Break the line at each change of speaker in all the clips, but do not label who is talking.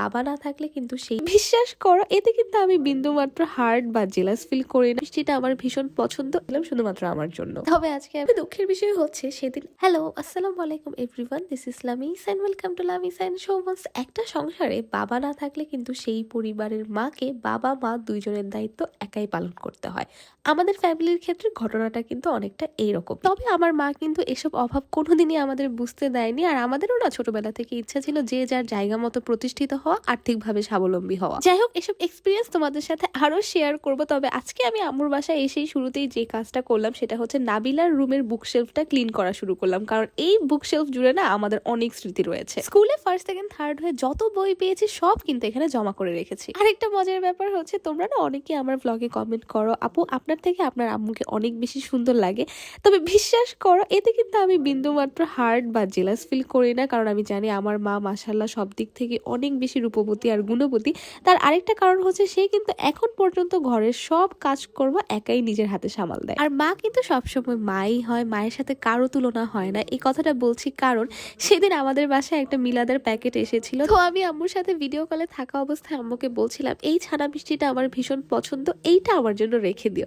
বাবা না থাকলে কিন্তু সেই বিশ্বাস করো, এতে কিন্তু আমি বিন্দু মাত্র হার্ট বা জেলাস ফিল করি না। মিষ্টিটা আমার ভীষণ পছন্দ, এলাম শুধুমাত্র আমার জন্য। তবে আজকে আমি দুঃখের বিষয় হচ্ছে, সেদিন হ্যালো আসসালামু আলাইকুম everyone this is Lamis and welcome to Lamis and শোভস একটা সংসারে বাবা না থাকলে কিন্তু সেই পরিবারের মাকে বাবা, মা দুইজনের দায়িত্ব একাই পালন করতে হয়। আমাদের ফ্যামিলির ক্ষেত্রে ঘটনাটা কিন্তু অনেকটা এইরকম। তবে আমার মা কিন্তু এসব অভাব কোনোদিনই আমাদের বুঝতে দেয়নি, আর আমাদেরও না ছোটবেলা থেকে ইচ্ছা ছিল যে যার জায়গা মতো প্রতিষ্ঠিত হওয়া, আর্থিকভাবে স্বাবলম্বী হওয়া। যাই হোক, এসব এক্সপিরিয়েন্স তোমাদের সাথে আরও শেয়ার করব। তবে আজকে আমি আম্মুর বাসায় এসেই শুরুতেই যে কাজটা করলাম, সেটা হচ্ছে নাবিলার রুমের বুকশেলফটা ক্লিন করা শুরু করলাম। কারণ এই বুকশেলফ জুড়ে না আমাদের অনেক স্মৃতি রয়েছে। স্কুলে ফার্স্ট সেকেন্ড থার্ড হয়ে যত বই পেয়েছি, সব কিন্তু এখানে জমা করে রেখেছি। আরেকটা মজার ব্যাপার হচ্ছে, তোমরা না অনেকে আমার ব্লগে কমেন্ট করো, আপু, আপনার থেকে আপনার আম্মুকে অনেক বেশি সুন্দর লাগে। তবে বিশ্বাস করো, এতে কিন্তু আমি বিন্দুমাত্র হার্ট বা জেলাস ফিল করি না। কারণ আমি জানি আমার মা মাসাল্লাহ সব দিক থেকে অনেক বেশি রূপবতী আর গুণবতী, তার আরেকটা কারণ হচ্ছে সে কিন্তু এখন পর্যন্ত ঘরের সব কাজ করব একাই নিজের হাতে সামাল দেয়। আর মা কিন্তু সবসময় মাই হয়, মায়ের সাথে কারও তুলনা হয় না। এই কথাটা বলছি কারণ সেদিন আমাদের বাসায় একটা মিলাদের প্যাকেট এসেছিল। তো আমি আম্মুর সাথে ভিডিও কলে থাকা অবস্থায় আম্মুকে বলছিলাম, এই ছানা মিষ্টিটা আমার ভীষণ পছন্দ, এইটা আমার জন্য রেখে দিও।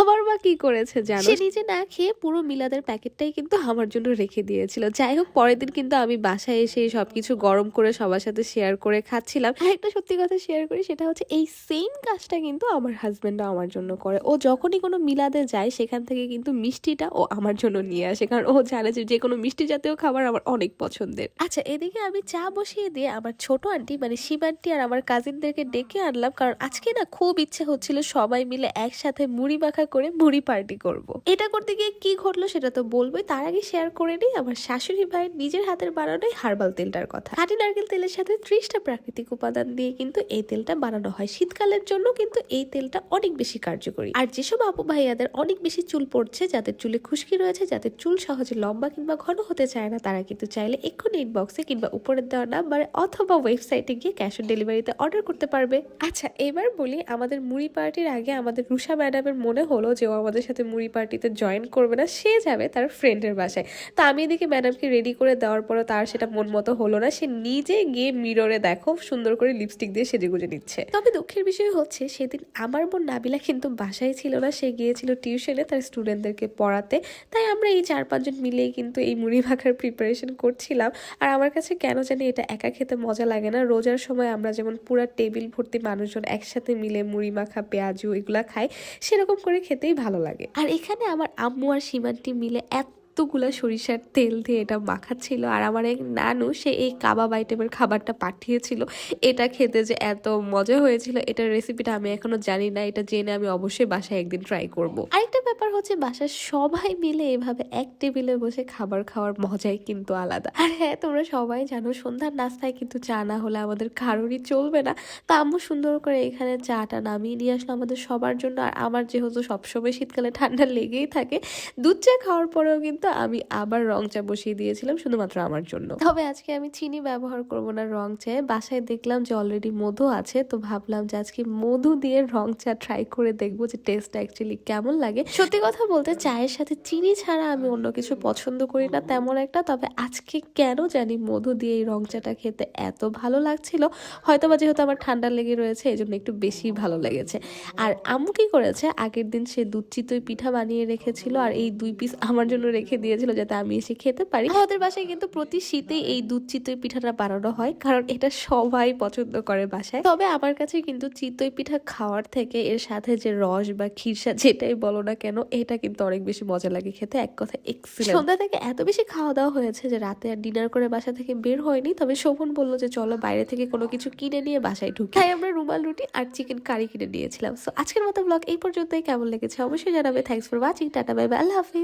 আমার মা কি করেছে জানো? সে নিজে না খেয়ে পুরো মিলাদের প্যাকেটটাই কিন্তু আমার জন্য রেখে দিয়েছিল। যাই হোক, পরের দিন কিন্তু আমি বাসায় এসে সবকিছু গরম করে সবার সাথে শেয়ার করে খাচ্ছিলাম। একটা সত্যি কথা শেয়ার করি, সেটা হচ্ছে এই সেম কাজটা কিন্তু আমার হাজবেন্ডও আমার জন্য করে। ও যখনই কোনো মিলাদে যায়, সেখান থেকে কিন্তু মিষ্টিটা ও আমার জন্য নিয়ে আসে। কারণ ও জানে যে কোনো মিষ্টি জাতীয় খাবার আমার অনেক পছন্দের। আচ্ছা এদিকে আমি চা বসিয়ে দিয়ে আমার ছোট আন্টি মানে শিব আন্টি আর আমার কাজিনদেরকে ডেকে আনলাম। কারণ আজকে না খুব ইচ্ছে হচ্ছিল সবাই মিলে একসাথে মুড়ি মাখা করে মুড়ি পার্টি করব। এটা করতে গিয়ে কি ঘটলো সেটা তো বলবোই। তার আগে শেয়ার করে নিই, আমার শাশুড়ি ভাই নিজের হাতের বানানোই হার্বাল তেলটার কথা। খাঁটি নারকেল তেলের সাথে ত্রিশটা প্রাকৃতিক উপাদান দিয়ে কিন্তু এই তেলটা বানানো হয়। শীতকালের জন্য কিন্তু এই তেলটা অনেক বেশি কার্যকরী। আর যেসব আপু ভাইয়াদের অনেক বেশি চুল পড়ছে, যাদের চুলে খুশকি রয়েছে, যাদের চুল সহজে লম্বা কিংবা ঘন হতে চায় না, তারা কিন্তু চাইলে এক্ষুনি ইনবক্সে কিংবা উপরের দেওয়া নাম্বারে অথবা ওয়েবসাইটে গিয়ে ক্যাশ অন ডেলিভারিতে অর্ডার করতে পারবে। আচ্ছা এবার বলি আমাদের মুড়ি পার্টির আগে আমাদের রুষা ম্যাডামের মনে হলো যে ও আমাদের সাথে মুড়ি পার্টিতে জয়েন করবে না, সে যাবে তার ফ্রেন্ডের বাসায়। তো আমি এদিকে ম্যাডামকে রেডি করে দেওয়ার পরও তার সেটা মন মতো হলো না, সে নিজে গিয়ে মিররে দেখো। সুন্দর করে লিপস্টিক দিয়ে সেজে গুজে নিচ্ছে। তবে দুঃখের বিষয় হচ্ছে সেদিন আমার বোন নাবিলা কিন্তু বাসায় ছিল না সে গিয়েছিল টিউশনে তার স্টুডেন্টদেরকে পড়াতে। তাই আমরা এই চার পাঁচজন মিলেই কিন্তু এই মুড়ি মাখার প্রিপারেশন করছিলাম। আর আমার কাছে কেন জানি এটা একা খেতে মজা লাগে না। রোজার সময় আমরা যেমন পুরা টেবিল ভর্তি মানুষজন একসাথে মিলে মুড়ি মাখা পেঁয়াজু এগুলা খাই সেরকম করে খেতেই ভালো লাগে। আর এখানে আমার আম্মু আর সীমান্তি মিলে এত এতগুলা সরিষার তেল দিয়ে এটা মাখাচ্ছিল আর আমার এক নানু, সে এই কাবাব আইটেমের খাবারটা পাঠিয়েছিল। এটা খেতে যে এত মজা হয়েছিল, এটার রেসিপিটা আমি এখনও জানি না, এটা জেনে আমি অবশ্যই বাসায় একদিন ট্রাই করব। আরেকটা ব্যাপার হচ্ছে, বাসার সবাই মিলে এভাবে এক টেবিলে বসে খাবার খাওয়ার মজাই কিন্তু আলাদা। আর হ্যাঁ তোমরা সবাই জানো, সন্ধ্যার নাস্তায় কিন্তু চা না হলে আমাদের কারোরই চলবে না। তা আম্মু সুন্দর করে এখানে চাটা নামিয়ে নিয়ে আসলো আমাদের সবার জন্য। আর আমার যেহেতু সবসময় শীতকালে ঠান্ডা লেগেই থাকে, দুধ চা খাওয়ার পরেও কিন্তু আমি আবার রং চা বসিয়ে দিয়েছিলাম শুধুমাত্র আমার জন্য। তবে আজকে আমি চিনি ব্যবহার করব না রং চায়ে। বাসায় দেখলাম যে অলরেডি মধু আছে, তো ভাবলাম যে আজকে মধু দিয়ে রং চা ট্রাই করে দেখব যে টেস্ট অ্যাকচুয়ালি কেমন লাগে। সত্যি কথা বলতে চায়ের সাথে চিনি ছাড়া আমি অন্য কিছু পছন্দ করি না তেমন একটা, তবে আজকে কেন জানি মধু দিয়ে এই রং চাটা খেতে এত ভালো লাগছিল। হয়তো বা যেহেতু আমার ঠান্ডা লেগে রয়েছে এই জন্য একটু বেশি ভালো লেগেছে। আর আম্মু কি করেছে? আগের দিন সে দুধ চিতই পিঠা বানিয়ে রেখেছিল, আর এই দুই পিস আমার জন্য রেখে দিয়েছিল যাতে আমি এসে খেতে পারি। আমাদের বাসায় কিন্তু প্রতি শীতে এই দুধ চিতই পিঠাটা বানানো হয়, কারণ এটা সবাই পছন্দ করে বাসায়। তবে আমার কাছে কিন্তু চিতই পিঠা খাওয়ার থেকে এর সাথে যে রস বা খিরসা যেটাই বলো না কেন, এটা কিন্তু অনেক বেশি মজা লাগে খেতে, এক কথা এক্সিলেন্ট সন্ধ্যা থেকে এত বেশি খাওয়া দাওয়া হয়েছে যে রাতে আর ডিনার করে বাসা থেকে বের হয়নি, তবে শোভন বলল যে চলো বাইরে থেকে কোনো কিছু কিনে নিয়ে বাসায় ঢুকি। তাই আমরা রুমাল, রুটি আর চিকেন কারি কিনে নিয়েছিলাম। সো আজকের মতো ব্লগ এই পর্যন্তই। কেমন লেগেছে অবশ্যই জানাবে। Thanks for watching tata bye bye Allah Hafiz.